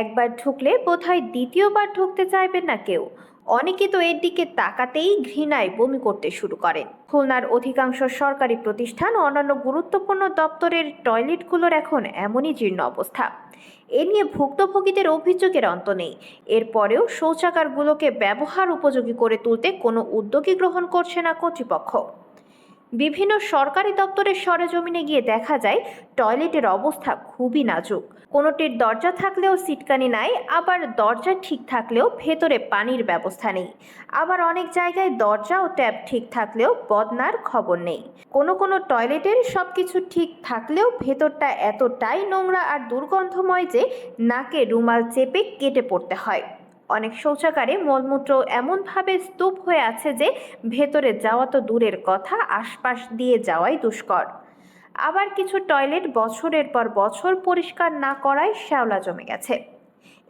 একবার ঢুকলে বোধহয় দ্বিতীয়বার ঢুকতে চাইবেন না কেউ। অনেকে তো এর দিকে তাকাতেই ঘৃণায় বমি করতে শুরু করেন। খুলনার অধিকাংশ সরকারি প্রতিষ্ঠান অন্যান্য গুরুত্বপূর্ণ দপ্তরের টয়লেটগুলোর এখন এমনই জীর্ণ অবস্থা। এ নিয়ে ভুক্তভোগীদের অভিযোগের অন্ত নেই। এরপরেও শৌচাগারগুলোকে ব্যবহার উপযোগী করে তুলতে কোনো উদ্যোগই গ্রহণ করছে না কর্তৃপক্ষ। বিভিন্ন সরকারি দপ্তরের সরেজমিনে গিয়ে দেখা যায়, টয়লেটের অবস্থা খুবই নাজুক। কোনোটির দরজা থাকলেও সিটকানি নাই, আবার দরজা ঠিক থাকলেও ভেতরে পানির ব্যবস্থা নেই। আবার অনেক জায়গায় দরজা ও ট্যাপ ঠিক থাকলেও বদনার খবর নেই। কোনো কোনো টয়লেটের সব কিছু ঠিক থাকলেও ভেতরটা এতটাই নোংরা আর দুর্গন্ধময় যে নাকে রুমাল চেপে কেটে পড়তে হয়। অনেক শৌচাগারে মলমূত্র এমনভাবে স্তূপ হয়ে আছে যে ভেতরে যাওয়া তো দূরের কথা, আশপাশ দিয়ে যাওয়াই দুষ্কর। আবার কিছু টয়লেট বছরের পর বছর পরিষ্কার না করায় শ্যাওলা জমে গেছে।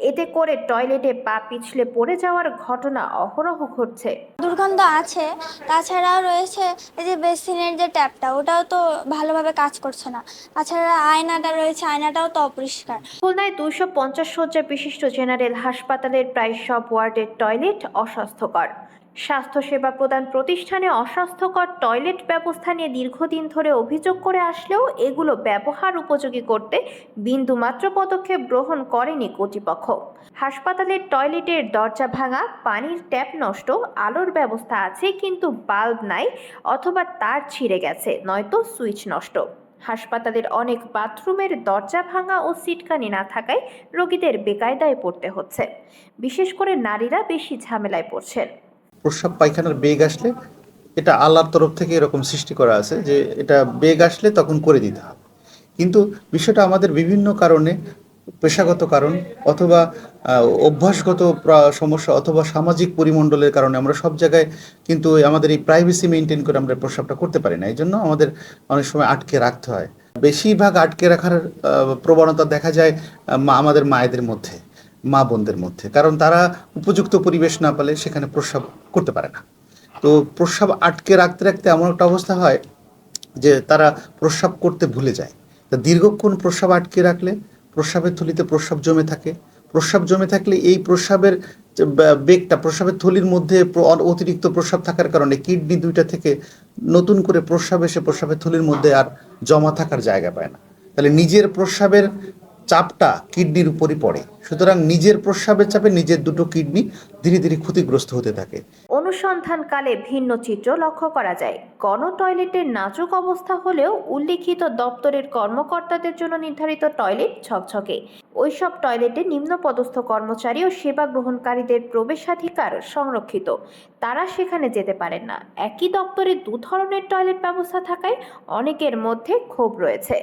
এতে করে টয়লেটে পা পিছলে পড়ে যাওয়ার ঘটনা অহরহ ঘটছে। দুর্গন্ধ আছে তাছাড়াও রয়েছে এই যে বেসিনের যে ট্যাপটা ওটাও তো ভালোভাবে কাজ করছে না। তাছাড়া আয়নাটা রয়েছে আয়নাটাও তো অপরিষ্কার। খুলনায় দুশো পঞ্চাশ শয্যা বিশিষ্ট জেনারেল হাসপাতালের প্রায় সব ওয়ার্ডের টয়লেট অস্বাস্থ্যকর। স্বাস্থ্যসেবা প্রদান প্রতিষ্ঠানে অস্বাস্থ্যকর টয়লেট ব্যবস্থা নিয়ে দীর্ঘদিন ধরে অভিযোগ করে আসলেও এগুলো ব্যবহার উপযোগী করতে বিন্দুমাত্র পদক্ষেপ গ্রহণ করেনি কর্তৃপক্ষ। হাসপাতালের টয়লেটের দরজা ভাঙা, পানির ট্যাপ নষ্ট, আলোর ব্যবস্থা আছে কিন্তু বাল্ব নাই অথবা তার ছিঁড়ে গেছে, নয়তো সুইচ নষ্ট। হাসপাতালের অনেক বাথরুমের দরজা ভাঙা ও সিটকানি না থাকায় রোগীদের বেকায়দায় পড়তে হচ্ছে। বিশেষ করে নারীরা বেশি ঝামেলায় পড়ছেন। প্রস্রাব পায়খানার বেগ আসলে এটা আল্লাহর তরফ থেকে এরকম সৃষ্টি করা আছে যে এটা বেগ আসলে তখন করে দিতে হবে। কিন্তু বিষয়টা আমাদের বিভিন্ন কারণে, পেশাগত কারণ অথবা অভ্যাসগত সমস্যা অথবা সামাজিক পরিমণ্ডলের কারণে আমরা সব জায়গায় কিন্তু আমাদের এই প্রাইভেসি মেনটেন করে আমরা প্রস্রাবটা করতে পারি না। এই জন্য আমাদের অনেক সময় আটকে রাখতে হয়। বেশিরভাগ আটকে রাখার প্রবণতা দেখা যায় আমাদের মায়েদের মধ্যে। মা বোনদের মধ্যে। কারণ তারা উপযুক্ত পরিবেশ না পেলে সেখানে প্রস্রাব করতে পারে না। তো প্রস্রাব আটকে রাখতে রাখতে এমন একটা অবস্থা হয় যে তারা প্রস্রাব করতে ভুলে যায়। তা দীর্ঘক্ষণ প্রস্রাব আটকে রাখলে প্রস্রাবের থলিতে প্রস্রাব জমে থাকে। প্রস্রাব জমে থাকলে এই প্রস্রাবের বেগটা, প্রস্রাবের থলির মধ্যে অতিরিক্ত প্রস্রাব থাকার কারণে কিডনি দুইটা থেকে নতুন করে প্রস্রাব এসে প্রস্রাবের থলির মধ্যে আর জমা থাকার জায়গা পায় না। তাহলে নিজের প্রস্রাবের চাপটা কিডনির উপরই পড়ে। সুতরাং নিজের প্রস্রাবের চাপে নিজের দুটো কিডনি ধীরে ধীরে ক্ষতিগ্রস্ত হতে থাকে। অনুসন্ধানকালে ভিন্ন চিত্র লক্ষ্য করা যায়। গণ টয়লেটের নাজুক অবস্থা হলেও উল্লিখিত দপ্তরের কর্মকর্তাদের জন্য নির্ধারিত টয়লেট ছকছকে ওইসব টয়লেটে নিম্নপদস্থ কর্মচারী ও সেবা গ্রহণকারীদের প্রবেশাধিকার সংরক্ষিত। তারা সেখানে যেতে পারেন না। একই দপ্তরে দু ধরনের টয়লেট ব্যবস্থা থাকায় অনেকের মধ্যে ক্ষোভ রয়েছে।